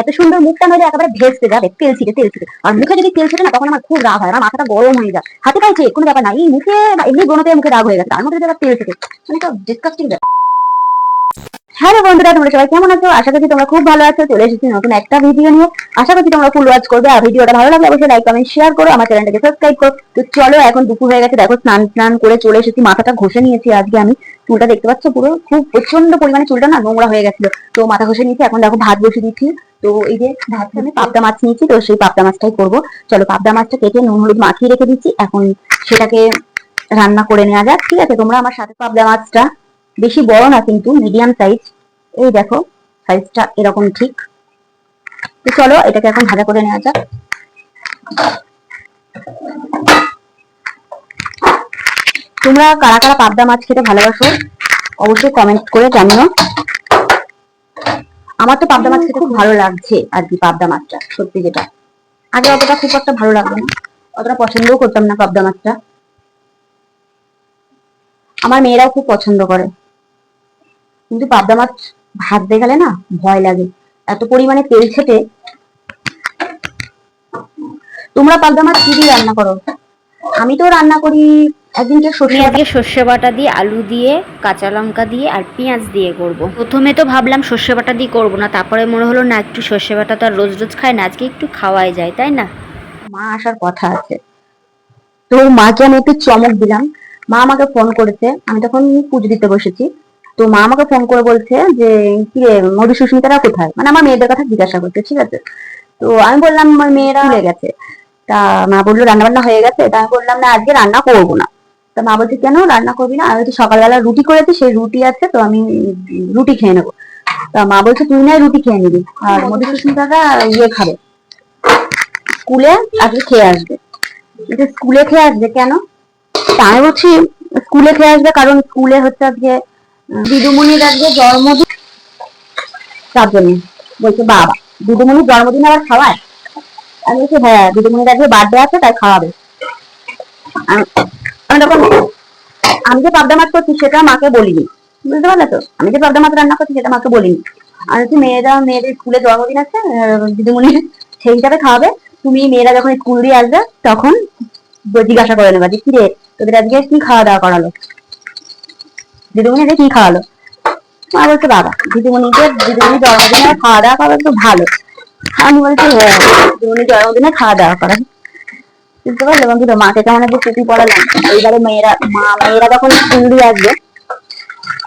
এত সুন্দর মুখটা নইলে একেবারে ভেসতে যাবে, তেল ছিটে তেল ছিটে আর মুখে যদি তেল ছিটে না, তখন আমার খুব রাগ হয়, আমার মাথাটা গরম হয়ে যায়। হাতে পাইছে কোনো ব্যাপার না, এই মুখে বা এমনি ব্রণতে মুখে রাগ হয়ে গেছে, তার মধ্যে আবার তেল ছিটে মানে তো ডিসকাস্টিং হ্যালো বন্ধুরা, তোমরা সবাই কেমন আছো? আশা করছি তোমরা খুব ভালো আছো, চলে এসেছি নতুন একটা ভিডিও নিয়ে। আশা করছি তোমরা ফুল ওয়াচ করবে, আর ভিডিওটা ভালো লাগলে অবশ্যই লাইক কমেন্ট শেয়ার করো, আমার চ্যানেলটাকে সাবস্ক্রাইব করো। তো চলো, এখন দুপুর হয়ে গেছে, দেখো স্নান স্নান করে চলে এসেছি, মাথাটা ঘষে নিয়েছি আজকে আমি। চুলটা দেখতে পাচ্ছ? পুরো খুব প্রচণ্ড পরিমাণে চুলটা না নোংরা হয়ে গেছিল। তো মাথা ঘষে নিয়েছি, এখন দেখো ভাত বসে দিচ্ছি। তো এই যে ভাত আমি পাবদা মাছ নিয়েছি, তো সেই পাবদা মাছটাই করব। চলো পাবদা মাছটা কেটে নুন, হলুদ মাখিয়ে রেখে দিচ্ছি। এখন সেটাকে রান্না করে নেওয়া যাক, ঠিক আছে? তোমরা আমার সাথে পাবদা মাছটা, বেশি বড় না কিন্তু মিডিয়াম সাইজ এই দেখো সাইজটা এরকম ঠিক। তো চলো, এটাকে এখন ভাজা করে নেওয়া যাক। তোমরা কারা কারা পাবদা মাছ খেতে ভালোবাসো, অবশ্যই কমেন্ট করে জানিও। আমার তো পাবদা মাছ খেতে খুব ভালো লাগছে আর কি, পাবদা মাছটা, সত্যি যেটা। আগে অতটা খুব একটা ভালো লাগতো না, অতটা পছন্দও করতাম না পাবদা মাছটা। আমার মেয়েরাও খুব পছন্দ করে। কিন্তু পাবদা মাছ ভাজতে গেলে না ভয় লাগে, এত পরিমাণে তেল ছেটে তোমরা পাবদা মাছ কি দিয়ে রান্না করো? আমি তো রান্না করি একদিনকে সর্ষে আজকে সর্ষে বাটা দিয়ে আলু দিয়ে কাঁচা লঙ্কা দিয়ে আর পেঁয়াজ দিয়ে করব। প্রথমে তো ভাবলাম সর্ষে বাটা দিয়ে করব না তারপরে মনে হলো না একটু সর্ষে বাটা তো আর রোজ রোজ খায় না আজকে একটু খাওয়াই যায় তাই না? মা আসার কথা আছে। তো মাকে আমি একটু চমক দিলাম। মা আমাকে ফোন করেছে। আমি তখন পুজো দিতে বসেছি। তো মা আমাকে ফোন করে বলছে যে কি রে মধু সুস্মিতারা কোথায়? মানে আমার মেয়েদের কথা জিজ্ঞাসা করছে ঠিক আছে? তো আমি বললাম আমার মেয়েরা হয়ে গেছে। তা মা বলল রান্না বান্না হয়ে গেছে? তা আমি বললাম না আজকে রান্না করব না। তা মা বলছে, কেন রান্না করবি না? আমি তো সকালবেলা রুটি করেছি, সেই রুটি আছে তো, আমি রুটি খেয়ে নেব। তা মা বলছে, তুই না রুটি খেয়ে নিবি, আর মধু সুস্মিতারা ইয়ে খাবে, স্কুলে আজকে খেয়ে আসবে। স্কুলে খেয়ে আসবে কেন? তা আমি বলছি, স্কুলে খেয়ে আসবে কারণ স্কুলে হচ্ছে আজকে দিদুমণির আজকে জন্মদিন। তার জন্য বলছে, বাবা, দিদুমণির জন্মদিন আবার খাওয়ায়? আমি বলছি হ্যাঁ দিদুমণির আজকে বার্থডে আছে, তাই খাওয়াবে। আমি তখন আমি যে পাবদা মাছ করছি সেটা মাকে বলিনি। বুঝতে পারলে তো? আমি যে পাবদা মাছ রান্না করছি সেটা মাকে বলিনি। আমি বলছি মেয়েরা, মেয়েদের স্কুলে জন্মদিন আছে দিদিমণি সেই হিসাবে খাওয়াবে। তুমি মেয়েরা যখন স্কুল দিয়ে আসবে, তখন জিজ্ঞাসা করে নেবা যে কি রে তোদের আজকে কি খাওয়া দাওয়া করালো? দিদিমণি কি খাওয়ালো? মা বলছে, বাবা, দিদিমণিকে, দিদিমণি জন্মদিনে খাওয়া দাওয়া করা তো ভালো। আমি বলছি হ্যাঁ দিদিমণি জন্মদিনে খাওয়া দাওয়া করা বুঝতে পারলে? কিন্তু মাকে কেমন একটু টুপি পড়ালাম এইবারে মেয়েরা, মা, মেয়েরা যখন স্কুল দিয়ে আসবে,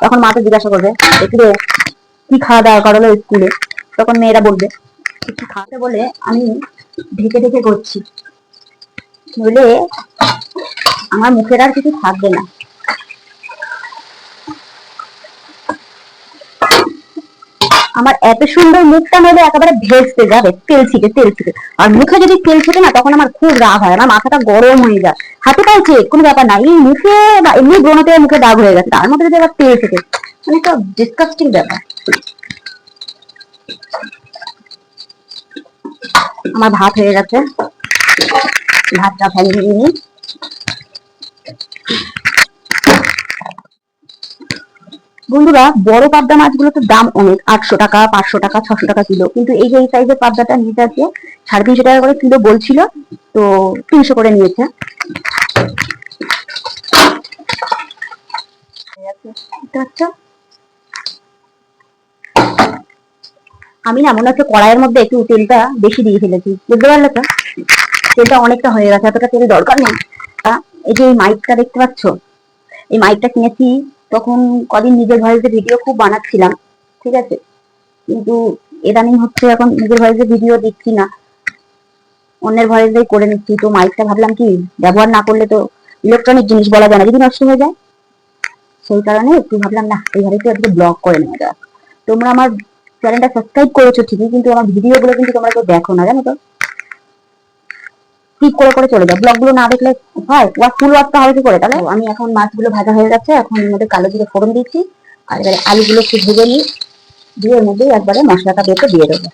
তখন মাকে জিজ্ঞাসা করবে একটু কি খাওয়া দাওয়া করালো স্কুলে? তখন মেয়েরা বলবে কিছু খাওয়াতে বলে আমি ঢেকে ঢেকে করছি। নইলে আমার মুখের আর কিছু থাকবে না। আমার এত সুন্দর মুখটা নইলে একেবারে ভেসতে যাবে, তেল ছিটে তেল ছিটে। আর মুখে যদি তেল ছিটে না, তখন আমার খুব রাগ হয়, আমার মাথাটা গরম হয়ে যায়। হাতে পাইছে কোনো ব্যাপার না, এই মুখে বা এমনি ব্রণতে মুখে দাগ হয়ে গেছে, তার মধ্যে যদি আবার তেল ছিটে মানে একটা ডিসকাস্টিং ব্যাপার। আমার ভাত হয়ে গেছে। ভাতটা দিয়ে নিই। বন্ধুরা, বড় পাবদা মাছগুলোতে দাম অনেক, আটশো টাকা, পাঁচশো টাকা, ছশো টাকা কিলো। কিন্তু এই যে এই সাইজের পাবদাটা নিতে আছে সাড়ে তিনশো টাকা করে কিলো বলছিল, তো তিনশো করে নিয়েছে। আমি না মনে হচ্ছে কড়াইয়ের মধ্যে একটু তেলটা বেশি দিয়ে ফেলেছি। বুঝতে পারলে তো? তেলটা অনেকটা হয়ে গেছে, এতটা তেল দরকার নেই। এই যে এই মাইকটা দেখতে পাচ্ছ? এই মাইকটা কিনেছি তখন কদিন নিজের ভয়েসে ভিডিও খুব বানাচ্ছিলাম, ঠিক আছে? কিন্তু ইদানিং হচ্ছে এখন নিজের ভয়েসে ভিডিও দিচ্ছি না। অন্যের ভয়েসেই করে নিচ্ছি, তো মাইকটা ভাবলাম কি, ব্যবহার না করলে তো ইলেকট্রনিক জিনিস বলা যায় না, যদি নষ্ট হয়ে যায়। সেই কারণে একটু ভাবলাম না এইভাবে একটু আজকে ব্লগ করে নেওয়া যাক। তোমরা আমার চ্যানেলটা সাবস্ক্রাইব করেছ ঠিকই, কিন্তু আমার ভিডিওগুলো কিন্তু তোমরা কেউ দেখো না, জানো তো? স্কিপ করে করে চলে যাও ব্লগগুলো না দেখলে হয় ওয়াচ ফুল ওয়াচটা হবে কি করে? তাহলে আমি এখন মাছগুলো ভাজা হয়ে গেছে, এখন এর মধ্যে কালো জিরে ফোড়ন দিচ্ছি, আর এবারে আলুগুলো একটু ভেজে নিই, দিয়ে এর মধ্যে একবারে মশলাটা বেটে দিয়ে দেবো।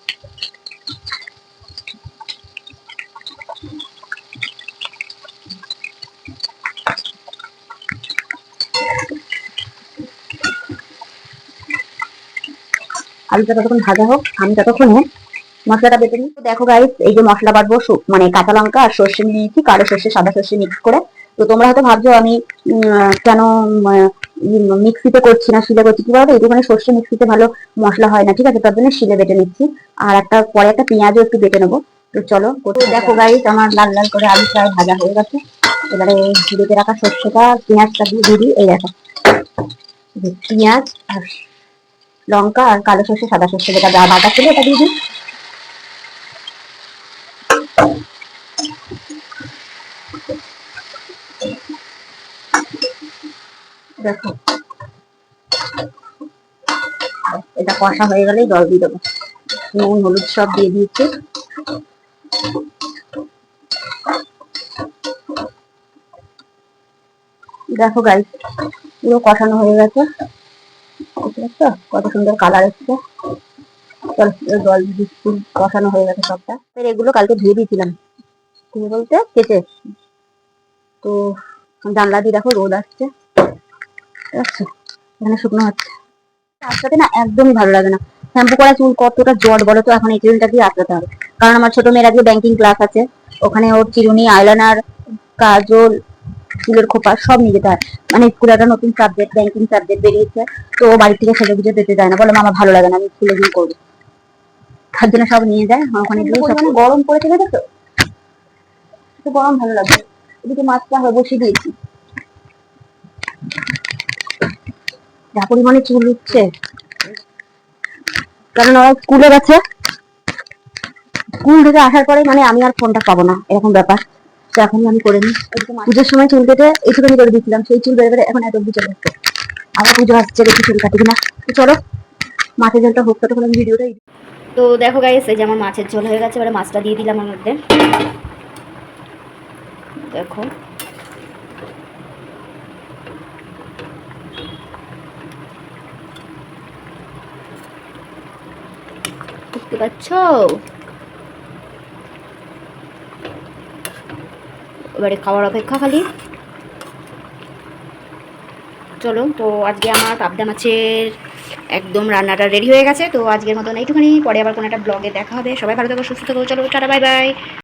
আলুটা ততক্ষণ ভাজা হোক, আমি ততক্ষণে মশলাটা বেটে তো দেখো গাইস এই যে মশলা বাটবো মানে কাঁচা লঙ্কা আর সর্ষে নিয়েছি, কালো সর্ষে, সাদা সর্ষে মিক্স করে। তো তোমরা হয়তো ভাবছ আমি কেন মিক্সিতে করছি না, শিলে করছি, কি বলতো? এইটুখানি সর্ষে মিক্সিতে ভালো মশলা হয় না, ঠিক আছে? তার জন্য শিলে বেটে নিচ্ছি। আর একটা, পরে একটা পেঁয়াজও একটু বেটে নেব। তো চলো দেখো গাইস আমার লাল লাল করে আলু প্রায় ভাজা হয়ে গেছে। এবারে বেটে রাখা সর্ষেটা, পেঁয়াজটা দিয়ে দিয়ে এই দেখো। পেঁয়াজ আর লঙ্কা আর কালো সর্ষে, সাদা সর্ষে, যেটা বাটা ছিল এটা দিয়ে দিই। দেখো। এটা কষা হয়ে গেলেই জল দিয়ে দেবো। নুন, হলুদ সব দিয়ে দিয়েছি। দেখো গাইস পুরো কষানো হয়ে গেছে। কত সুন্দর কালার এসছে। জল কষানো হয়ে গেছে সবটা। এবার এগুলো কালকে ধুয়ে দিয়েছিলাম। ধুয়ে বলতে কেটে। তো জানলা দিয়ে দেখো রোদ আসছে। এখানে শুকনো হচ্ছে। আজকাতে না একদমই ভালো লাগে না। শ্যাম্পু করা চুল কতটা জট বলো তো, এখন এই চুলটা দিয়ে আঁচড়াতে হবে। কারণ আমার ছোট মেয়ের আজকে ব্যাংকিং ক্লাস আছে। ওখানে ওর চিরুনি আইলাইনার কাজল, চুলের খোপা সব নিয়ে যেতে হয়। মানে স্কুলে একটা নতুন সাবজেক্ট ব্যাংকিং সাবজেক্ট বেরিয়েছে। তো ও বাড়ি থেকে সেজে গুজে যেতে যায় না। বলে আমার ভালো লাগে না, আমি স্কুলে গিয়ে করব। তার জন্য সব নিয়ে যায়। ওখানে গিয়ে গরম পড়েছে দেখো তো? গরম ভালো লাগবে এদিকে মাছটা বসিয়ে দিয়েছি। যা পরিমাণে চুল উঠছে। কারণ ওরা স্কুলে গেছে। স্কুল থেকে আসার পরে মানে আমি আর ফোনটা পাবো না, এরকম ব্যাপার। তো এখন আমি করে নিই। পুজোর সময় চুল কেটে এইটুখানি করে দিয়েছিলাম, সেই চুল বেড়ে বেড়ে এখন এত অব্দি চলে আবার পুজো আসছে, দেখি চুল কাটি কিনা। চলো মাছের জলটা হোক, ততক্ষণ আমি ভিডিওটা তো দেখো গাইস এই যে আমার মাছের ঝোল হয়ে গেছে, এবারে মাছটা দিয়ে দিলাম আমার মধ্যে। দেখো। বুঝতে পাচ্ছ? এবারে খাওয়ার অপেক্ষা খালি। চলো, তো আজকে আমার পাবদা মাছের একদম রান্নাটা রেডি হয়ে গেছে, তো আজকের মতন এইটুখানি। পরে আবার কোনো একটা ব্লগে দেখা হবে। সবাই ভালো থাকো, সুস্থ থাকো। চলো, টাটা, বাই বাই।